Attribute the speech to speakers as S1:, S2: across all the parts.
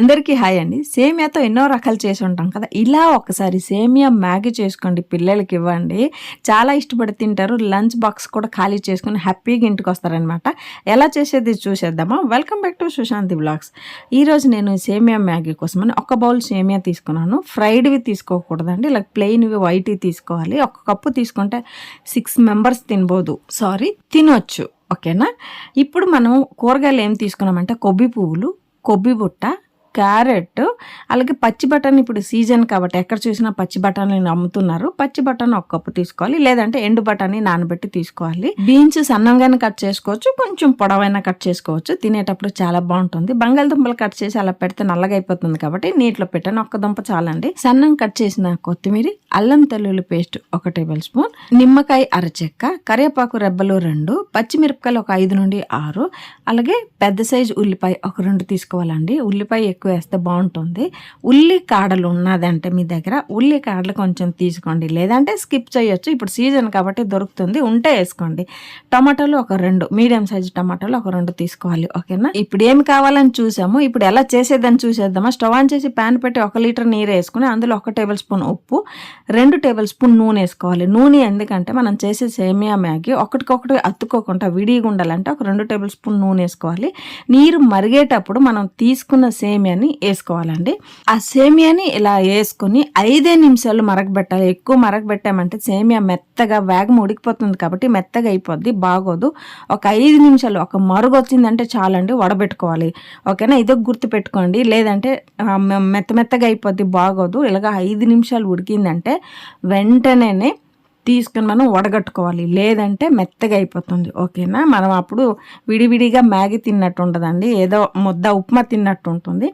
S1: అందరికీ హాయ్ అండి. సేమియాతో ఎన్నో రకాలు చేసి ఉంటాం కదా. ఇలా ఒకసారి సేమియా మ్యాగీ చేసుకోండి పిల్లలకి ఇవ్వండి. చాలా ఇష్టపడి తింటారు. లంచ్ బాక్స్ కూడా ఖాళీ చేసుకుని హ్యాపీగా ఇంటికి వస్తారనమాట ఎలా చేసేది చూసేద్దామా? Welcome back to Sushanthi blogs. ఈరోజు నేను సేమియా మ్యాగీ కోసమని ఒక బౌల్ సేమియా తీసుకున్నాను. ఫ్రైడ్వి తీసుకోకూడదండి. ఇలా ప్లెయిన్వి వైట్వి తీసుకోవాలి. ఒక కప్పు తీసుకుంటే సిక్స్ మెంబర్స్ తినబోదు. సారీ తినొచ్చు. ఓకేనా? ఇప్పుడు మనం కూరగాయలు ఏం తీసుకున్నామంటే కొబ్బరి పువ్వులు కొబ్బరి బుట్ట క్యారెట్ అలాగే పచ్చి బఠానీ ఇప్పుడు సీజన్ కాబట్టి ఎక్కడ చూసినా పచ్చి బఠానీని అమ్ముతున్నారు. పచ్చి బఠానీ ఒక కప్పు తీసుకోవాలి లేదంటే ఎండు బఠానీ నానబెట్టి తీసుకోవాలి. బీన్స్ సన్నంగానే కట్ చేసుకోవచ్చు కొంచెం పొడవైన కట్ చేసుకోవచ్చు. తినేటప్పుడు చాలా బాగుంటుంది. బంగాళదుంపలు కట్ చేసి అలా పెడితే నల్లగా అయిపోతుంది కాబట్టి నీటిలో పెట్టాను ఒక్క దుంప చాలండి. సన్నం కట్ చేసిన కొత్తిమీర అల్లం తెల్లుల్లి పేస్ట్ ఒక టేబుల్ స్పూన్ నిమ్మకాయ అరచెక్క కరివేపాకు రెబ్బలు రెండు పచ్చిమిరపకాయలు ఒక ఐదు నుండి ఆరు అలాగే పెద్ద సైజు ఉల్లిపాయ ఒక రెండు తీసుకోవాలండి. ఉల్లిపాయ ఎక్కువ వేస్తే బాగుంటుంది. ఉల్లి కాడలు ఉన్నదంటే మీ దగ్గర. ఉల్లి కాడలు కొంచెం తీసుకోండి. లేదంటే స్కిప్ చేయొచ్చు. ఇప్పుడు సీజన్ కాబట్టి దొరుకుతుంది. ఉంటే వేసుకోండి. టమాటాలు ఒక రెండు. మీడియం సైజు టమాటాలు ఒక రెండు తీసుకోవాలి. ఓకేనా? ఇప్పుడు ఏమి కావాలని చూసాము. ఇప్పుడు ఎలా చేసేదని చూసేద్దామా? స్టవ్ ఆన్ చేసి ప్యాన్ పెట్టి ఒక లీటర్ నీరు వేసుకుని అందులో ఒక టేబుల్ స్పూన్ ఉప్పు రెండు టేబుల్ స్పూన్ నూనె వేసుకోవాలి. నూనె ఎందుకంటే మనం చేసే సేమియా మ్యాగీ ఒకటికొకటి అత్తుకోకుండా విడిగా ఉండాలంటే ఒక రెండు టేబుల్ స్పూన్ నూనె వేసుకోవాలి. నీరు మరిగేటప్పుడు మనం తీసుకున్న సేమియా సేమియాని వేసుకోవాలండి. ఆ సేమియాని ఇలా వేసుకొని ఐదే నిమిషాలు మరగబెట్టాలి. ఎక్కువ మరగబెట్టామంటే సేమియా మెత్తగా వేగం ఉడికిపోతుంది కాబట్టి మెత్తగా అయిపోద్ది బాగోదు. ఒక ఐదు నిమిషాలు ఒక మరుగు వచ్చిందంటే చాలండి వడబెట్టుకోవాలి. ఓకేనా? ఇదో గుర్తుపెట్టుకోండి. లేదంటే మెత్త మెత్తగా అయిపోద్ది బాగోదు. ఇలాగ ఐదు నిమిషాలు ఉడికిందంటే వెంటనే తీసుకుని మనం వడగట్టుకోవాలి. లేదంటే మెత్తగా అయిపోతుంది. ఓకేనా? మనం అప్పుడు విడివిడిగా మ్యాగీ తిన్నట్టు ఉంటుందండి ఏదో ముద్ద ఉప్మా తిన్నట్టు ఉంటుంది.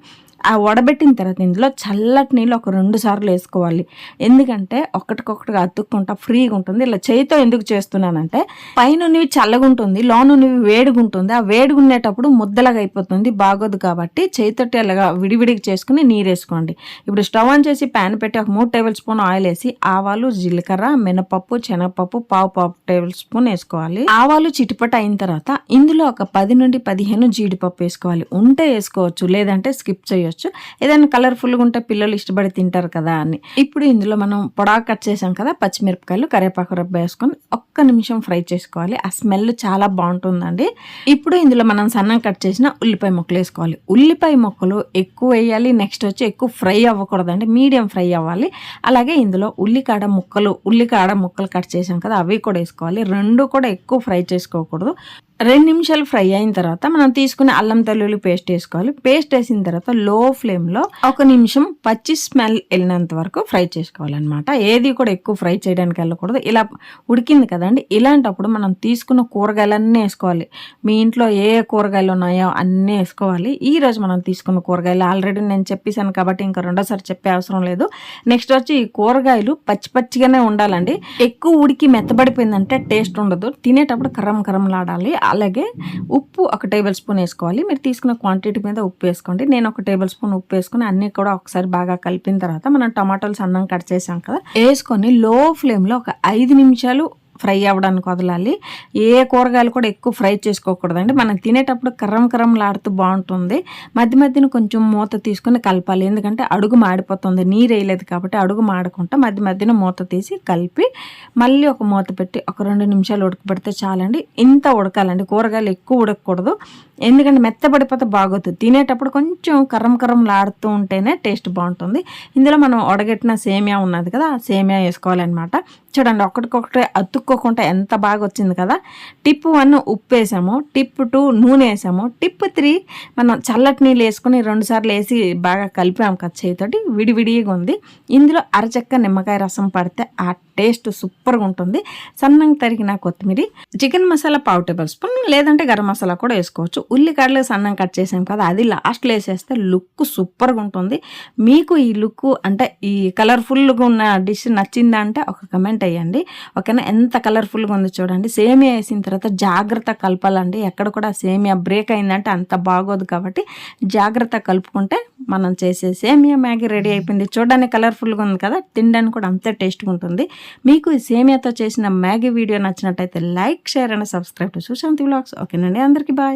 S1: ఆ వడబెట్టిన తర్వాత ఇందులో చల్లటి నీళ్ళు ఒక రెండు సార్లు వేసుకోవాలి. ఎందుకంటే ఒకటికొకటిగా అతుక్కుంటా ఫ్రీగా ఉంటుంది. ఇలా చేయితో ఎందుకు చేస్తున్నానంటే పైనవి చల్లగా ఉంటుంది లోనున్నవి వేడిగా ఉంటుంది ఆ వేడిగుండేటప్పుడు ముద్దలాగా అయిపోతుంది బాగోదు కాబట్టి చేయితోటి అలాగా విడివిడిగా చేసుకుని నీరు వేసుకోండి ఇప్పుడు స్టవ్ ఆన్ చేసి ప్యాన్ పెట్టి ఒక మూడు టేబుల్ స్పూన్ ఆయిల్ వేసి ఆవాలు జీలకర్ర మినపప్పు శనగపప్పు పావు పావు టేబుల్ స్పూన్ వేసుకోవాలి. ఆవాలు చిటిపట అయిన తర్వాత ఇందులో ఒక పది నుండి పదిహేను జీడిపప్పు వేసుకోవాలి. ఉంటే వేసుకోవచ్చు లేదంటే స్కిప్ చేయొచ్చు చేయొచ్చు. ఏదైనా కలర్ఫుల్గా ఉంటే పిల్లలు ఇష్టపడి తింటారు కదా అని. ఇప్పుడు ఇందులో మనం పొడా కట్ చేసాం కదా పచ్చిమిరపకాయలు కరివేపాకు రబ్బ వేసుకొని ఒక్క నిమిషం ఫ్రై చేసుకోవాలి. ఆ స్మెల్ చాలా బాగుంటుందండి. ఇప్పుడు ఇందులో మనం సన్నం కట్ చేసిన ఉల్లిపాయ ముక్కలు వేసుకోవాలి. ఉల్లిపాయ ముక్కలు ఎక్కువ వేయాలి నెక్స్ట్ వచ్చి ఎక్కువ ఫ్రై అవ్వకూడదండి. మీడియం ఫ్రై అవ్వాలి. అలాగే ఇందులో ఉల్లికాడ ముక్కలు ఉల్లికాడ ముక్కలు కట్ చేసాం కదా అవి కూడా వేసుకోవాలి. రెండు కూడా ఎక్కువ ఫ్రై చేసుకోకూడదు. రెండు నిమిషాలు ఫ్రై అయిన తర్వాత మనం తీసుకుని అల్లం తెల్లుల్లి పేస్ట్ వేసుకోవాలి. పేస్ట్ వేసిన తర్వాత లో ఫ్లేమ్లో ఒక నిమిషం పచ్చి స్మెల్ వెళ్ళినంత వరకు ఫ్రై చేసుకోవాలన్నమాట. ఏది కూడా ఎక్కువ ఫ్రై చేయడానికి వెళ్ళకూడదు. ఇలా ఉడికింది కదండి ఇలాంటప్పుడు మనం తీసుకున్న కూరగాయలన్నీ వేసుకోవాలి. మీ ఇంట్లో ఏ కూరగాయలు ఉన్నాయో అన్నీ వేసుకోవాలి. ఈరోజు మనం తీసుకున్న కూరగాయలు ఆల్రెడీ నేను చెప్పేశాను కాబట్టి ఇంకా రెండోసారి చెప్పే అవసరం లేదు. నెక్స్ట్ వచ్చి ఈ కూరగాయలు పచ్చి పచ్చిగానే ఉండాలండి. ఎక్కువ ఉడికి మెత్తబడిపోయిందంటే టేస్ట్ ఉండదు. తినేటప్పుడు కరం కరంలాడాలి అలాగే ఉప్పు ఒక టేబుల్ స్పూన్ వేసుకోవాలి. మీరు తీసుకున్న క్వాంటిటీ మీద ఉప్పు వేసుకోండి. నేను ఒక టేబుల్ స్పూన్ ఉప్పు వేసుకొని అన్నీ కూడా ఒకసారి బాగా కలిపిన తర్వాత మనం టమాటాలు సన్నం కట్ చేసాం కదా వేసుకొని లో ఫ్లేమ్లో ఒక ఐదు నిమిషాలు ఫ్రై అవ్వడానికి వదలాలి. ఏ కూరగాయలు కూడా ఎక్కువ ఫ్రై చేసుకోకూడదండి. మనం తినేటప్పుడు కర్రం కర్రంలాడుతూ బాగుంటుంది. మధ్య మధ్యన కొంచెం మూత తీసుకుని కలపాలి. ఎందుకంటే అడుగు మాడిపోతుంది. నీరు వేయలేదు కాబట్టి అడుగు మాడకుండా మధ్య మధ్యన మూత తీసి కలిపి మళ్ళీ ఒక మూత పెట్టి ఒక రెండు నిమిషాలు ఉడకబెడితే చాలండి. ఇంత ఉడకాలండి. కూరగాయలు ఎక్కువ ఉడకకూడదు. ఎందుకంటే మెత్తబడిపోతే బాగోతుంది తినేటప్పుడు కొంచెం కర్రం కర్రంలాడుతూ ఉంటేనే టేస్ట్ బాగుంటుంది. ఇందులో మనం ఉడగెట్టిన సేమియా ఉన్నది కదా ఆ సేమియా వేసుకోవాలన్నమాట. చూడండి ఒకటికొకటి అతుక్కోకుండా ఎంత బాగా వచ్చింది కదా? టిప్ వన్ ఉప్పు వేసాము టిప్ టూ నూనె వేసాము టిప్ త్రీ మనం చల్లటి నీళ్ళు వేసుకొని రెండుసార్లు వేసి బాగా కలిపాము కదా చేతితోటి విడివిడిగా ఉంది. ఇందులో అరచక్క నిమ్మకాయ రసం పడితే ఆ టేస్ట్ సూపర్గా ఉంటుంది. సన్నంగా తరిగిన కొత్తిమీర చికెన్ మసాలా పావు టేబుల్ స్పూన్ లేదంటే గరం మసాలా కూడా వేసుకోవచ్చు. ఉల్లిగడ్డలు సన్నం కట్ చేసాం కదా అది లాస్ట్లో వేసేస్తే లుక్ సూపర్గా ఉంటుంది. మీకు ఈ లుక్ అంటే ఈ కలర్ఫుల్గా ఉన్న డిష్ నచ్చిందా అంటే ఒక కమెంట్ వేయండి ఓకేనా? ఎంత కలర్ఫుల్గా ఉంది చూడండి. సేమియా వేసిన తర్వాత జాగ్రత్త కలపాలండి. ఎక్కడ కూడా సేమియా బ్రేక్ అయిందంటే అంత బాగోదు కాబట్టి జాగ్రత్త కలుపుకుంటే మనం చేసే సేమియా మ్యాగీ రెడీ అయిపోయింది. చూడడానికి కలర్ఫుల్గా ఉంది కదా? తినడానికి కూడా అంతే టేస్ట్గా ఉంటుంది. మీకు ఈ సేమియాతో చేసిన మ్యాగీ వీడియో నచ్చినట్టయితే like share and subscribe to Sushanthi blogs ఓకేనండి. అందరికీ బాయ్.